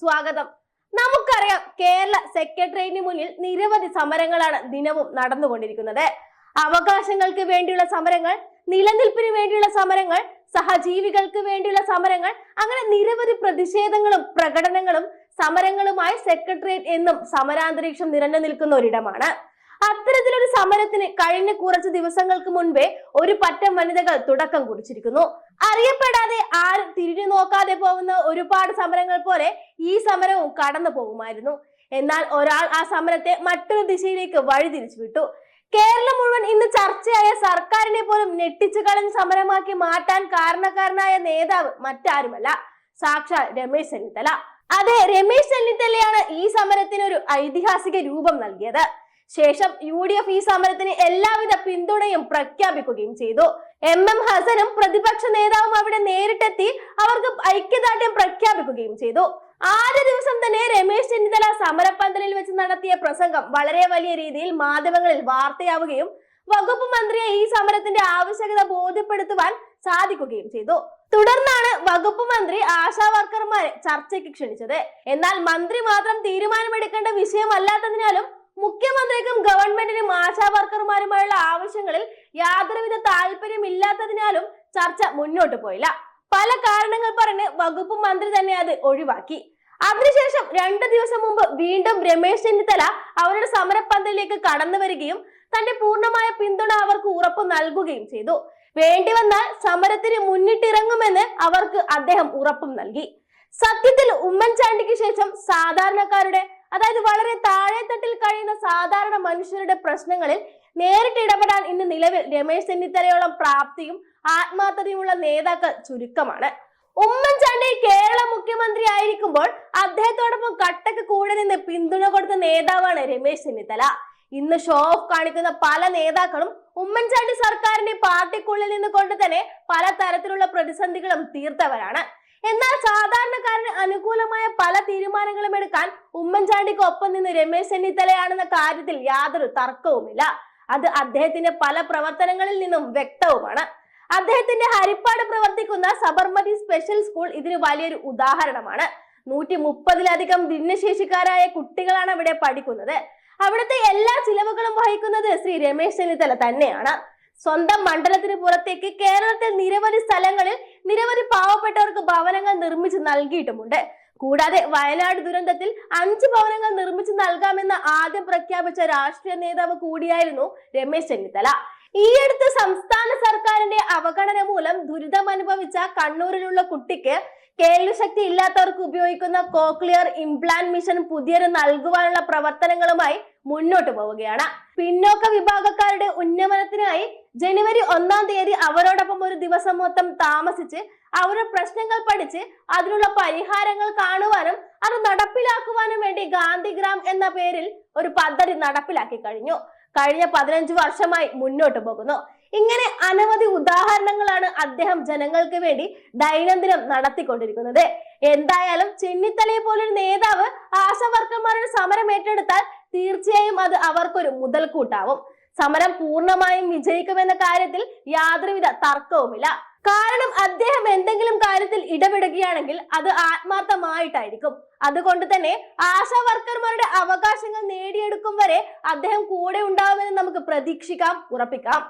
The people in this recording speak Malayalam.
സ്വാഗതം. നമുക്കറിയാം കേരള സെക്രട്ടേറിയറ്റിന് മുന്നിൽ നിരവധി സമരങ്ങളാണ് ദിനവും നടന്നുകൊണ്ടിരിക്കുന്നത്. അവകാശങ്ങൾക്ക് വേണ്ടിയുള്ള സമരങ്ങൾ നിലനിൽപ്പിന് വേണ്ടിയുള്ള സമരങ്ങൾ സഹജീവികൾക്ക് വേണ്ടിയുള്ള സമരങ്ങൾ അങ്ങനെ നിരവധി പ്രതിഷേധങ്ങളും പ്രകടനങ്ങളും സമരങ്ങളുമായി സെക്രട്ടേറിയറ്റ് എന്നും സമരാന്തരീക്ഷം നിറഞ്ഞു നിൽക്കുന്ന ഒരിടമാണ്. അത്തരത്തിലൊരു സമരത്തിന് കഴിഞ്ഞ കുറച്ച് ദിവസങ്ങൾക്ക് മുൻപേ ഒരു പറ്റം വനിതകൾ തുടക്കം കുറിച്ചിരിക്കുന്നു. അറിയപ്പെടാതെ ആരും തിരിഞ്ഞു നോക്കാതെ പോകുന്ന ഒരുപാട് സമരങ്ങൾ പോലെ ഈ സമരവും കടന്നു പോകുമായിരുന്നു. എന്നാൽ ഒരാൾ ആ സമരത്തെ മറ്റൊരു ദിശയിലേക്ക് വഴിതിരിച്ചു വിട്ടു. കേരളം മുഴുവൻ ഇന്ന് ചർച്ചയായ സർക്കാരിനെ പോലും ഞെട്ടിച്ചു കളഞ്ഞ് സമരമാക്കി മാറ്റാൻ കാരണക്കാരനായ നേതാവ് മറ്റാരുമല്ല. സാക്ഷാൽ രമേശ് ചെന്നിത്തല. അതെ രമേശ് ചെന്നിത്തലയാണ് ഈ സമരത്തിന് ഒരു ഐതിഹാസിക രൂപം നൽകിയത്. ശേഷം യു ഡി എഫ് ഈ സമരത്തിന് എല്ലാവിധ പിന്തുണയും പ്രഖ്യാപിക്കുകയും ചെയ്തു. എം എം ഹസനും പ്രതിപക്ഷ നേതാവും അവിടെ നേരിട്ടെത്തി അവർക്ക് ഐക്യദാർഢ്യം പ്രഖ്യാപിക്കുകയും ചെയ്തു. ആദ്യ ദിവസം തന്നെ രമേശ് ചെന്നിത്തല സമരപ്പന്തലിൽ വെച്ച് നടത്തിയ പ്രസംഗം വളരെ വലിയ രീതിയിൽ മാധ്യമങ്ങളിൽ വാർത്തയാവുകയും വകുപ്പ് മന്ത്രിയെ ഈ സമരത്തിന്റെ ആവശ്യകത ബോധ്യപ്പെടുത്തുവാൻ സാധിക്കുകയും ചെയ്തു. തുടർന്നാണ് വകുപ്പ് മന്ത്രി ആശാ വർക്കർമാരെ ചർച്ചയ്ക്ക് ക്ഷണിച്ചത്. എന്നാൽ മന്ത്രി മാത്രം തീരുമാനമെടുക്കേണ്ട വിഷയമല്ലാത്തതിനാലും മുഖ്യമന്ത്രിക്കും ഗവൺമെന്റിനും ആശാ വർക്കർമാരുമായുള്ള ആവശ്യങ്ങളിൽ യാതൊരുവിധ താല്പര്യമില്ലാത്തതിനാലും ചർച്ച മുന്നോട്ട് പോയില്ല. പല കാരണങ്ങൾ പറഞ്ഞ് വകുപ്പ് മന്ത്രി തന്നെ അത് ഒഴിവാക്കി. അതിനുശേഷം രണ്ട് ദിവസം മുമ്പ് വീണ്ടും രമേശ് ചെന്നിത്തല അവരുടെ സമരപന്തലിലേക്ക് കടന്നു വരികയും തന്റെ പൂർണമായ പിന്തുണ അവർക്ക് ഉറപ്പ് നൽകുകയും ചെയ്തു. വേണ്ടി വന്നാൽ സമരത്തിന് മുന്നിട്ടിറങ്ങുമെന്ന് അവർക്ക് അദ്ദേഹം ഉറപ്പും നൽകി. സത്യത്തിൽ ഉമ്മൻചാണ്ടിക്ക് ശേഷം സാധാരണക്കാരുടെ അതായത് വളരെ താഴെത്തട്ടിൽ കഴിയുന്ന സാധാരണ മനുഷ്യരുടെ പ്രശ്നങ്ങളിൽ നേരിട്ട് ഇടപെടാൻ ഇന്ന് നിലവിൽ രമേശ് ചെന്നിത്തലയോളം പ്രാപ്തിയും ആത്മാർത്ഥതയുമുള്ള നേതാക്കൾ ചുരുക്കമാണ്. ഉമ്മൻചാണ്ടി കേരള മുഖ്യമന്ത്രി ആയിരിക്കുമ്പോൾ അദ്ദേഹത്തോടൊപ്പം കട്ടക്ക് കൂടെ നിന്ന് പിന്തുണ കൊടുത്ത നേതാവാണ് രമേശ് ചെന്നിത്തല. ഇന്ന് ഷോ ഓഫ് കാണിക്കുന്ന പല നേതാക്കളും ഉമ്മൻചാണ്ടി സർക്കാരിന്റെ പാർട്ടിക്കുള്ളിൽ നിന്ന് കൊണ്ട് തന്നെ പല തരത്തിലുള്ള പ്രതിസന്ധികളും തീർത്തവരാണ്. എന്നാൽ സാധാരണക്കാരന് അനുകൂലമായ പല തീരുമാനങ്ങളും എടുക്കാൻ ഉമ്മൻചാണ്ടിക്ക് ഒപ്പം നിന്ന് രമേശ് ചെന്നിത്തലയാണെന്ന കാര്യത്തിൽ യാതൊരു തർക്കവുമില്ല. അത് അദ്ദേഹത്തിന്റെ പല പ്രവർത്തനങ്ങളിൽ നിന്നും വ്യക്തവുമാണ്. അദ്ദേഹത്തിന്റെ ഹരിപ്പാട് പ്രവർത്തിക്കുന്ന സബർമതി സ്പെഷ്യൽ സ്കൂൾ ഇതിന് വലിയൊരു ഉദാഹരണമാണ്. നൂറ്റി മുപ്പതിലധികം ഭിന്നശേഷിക്കാരായ കുട്ടികളാണ് അവിടെ പഠിക്കുന്നത്. അവിടുത്തെ എല്ലാ ചിലവുകളും വഹിക്കുന്നത് ശ്രീ രമേശ് ചെന്നിത്തല തന്നെയാണ്. സ്വന്തം മണ്ഡലത്തിന് പുറത്തേക്ക് കേരളത്തിൽ നിരവധി സ്ഥലങ്ങളിൽ നിരവധി പാവപ്പെട്ടവർക്ക് ഭവനങ്ങൾ നിർമ്മിച്ച് നൽകിയിട്ടുമുണ്ട്. കൂടാതെ വയനാട് ദുരന്തത്തിൽ അഞ്ച് ഭവനങ്ങൾ നിർമ്മിച്ചു നൽകാമെന്ന് ആദ്യം പ്രഖ്യാപിച്ച രാഷ്ട്രീയ നേതാവ് കൂടിയായിരുന്നു രമേശ് ചെന്നിത്തല. ഈയടുത്ത് സംസ്ഥാന സർക്കാരിന്റെ അവഗണന മൂലം ദുരിതം അനുഭവിച്ച കണ്ണൂരിലുള്ള കുട്ടിക്ക് കേൾവിശക്തി ഇല്ലാത്തവർക്ക് ഉപയോഗിക്കുന്ന കോക്ലിയർ ഇംപ്ലാന്റ് മിഷൻ പുതിയൊരു നൽകുവാനുള്ള പ്രവർത്തനങ്ങളുമായി മുന്നോട്ട് പോവുകയാണ്. പിന്നോക്ക വിഭാഗക്കാരുടെ ഉന്നമനത്തിനായി ജനുവരി ഒന്നാം തീയതി അവരോടൊപ്പം ഒരു ദിവസം മൊത്തം താമസിച്ച് അവരുടെ പ്രശ്നങ്ങൾ പഠിച്ച് അതിനുള്ള പരിഹാരങ്ങൾ കാണുവാനും അത് നടപ്പിലാക്കുവാനും വേണ്ടി ഗാന്ധിഗ്രാം എന്ന പേരിൽ ഒരു പദ്ധതി നടപ്പിലാക്കി കഴിഞ്ഞു. കഴിഞ്ഞ പതിനഞ്ച് വർഷമായി മുന്നോട്ട് പോകുന്നു. ഇങ്ങനെ അനവധി ഉദാഹരണങ്ങളാണ് അദ്ദേഹം ജനങ്ങൾക്ക് വേണ്ടി ദൈനംദിനം നടത്തിക്കൊണ്ടിരിക്കുന്നത്. എന്തായാലും ചെന്നിത്തലയെ പോലൊരു നേതാവ് ആശാവർക്കന്മാരുടെ സമരം ഏറ്റെടുത്താൽ തീർച്ചയായും അത് അവർക്കൊരു മുതൽക്കൂട്ടാവും. സമരം പൂർണമായും വിജയിക്കുമെന്ന കാര്യത്തിൽ യാതൊരുവിധ തർക്കവുമില്ല. കാരണം അദ്ദേഹം എന്തെങ്കിലും കാര്യത്തിൽ ഇടപെടുകയാണെങ്കിൽ അത് ആത്മാർത്ഥമായിട്ടായിരിക്കും. അതുകൊണ്ട് തന്നെ ആശാ വർക്കർമാരുടെ അവകാശങ്ങൾ നേടിയെടുക്കും വരെ അദ്ദേഹം കൂടെ ഉണ്ടാവുമെന്ന് നമുക്ക് പ്രതീക്ഷിക്കാം ഉറപ്പിക്കാം.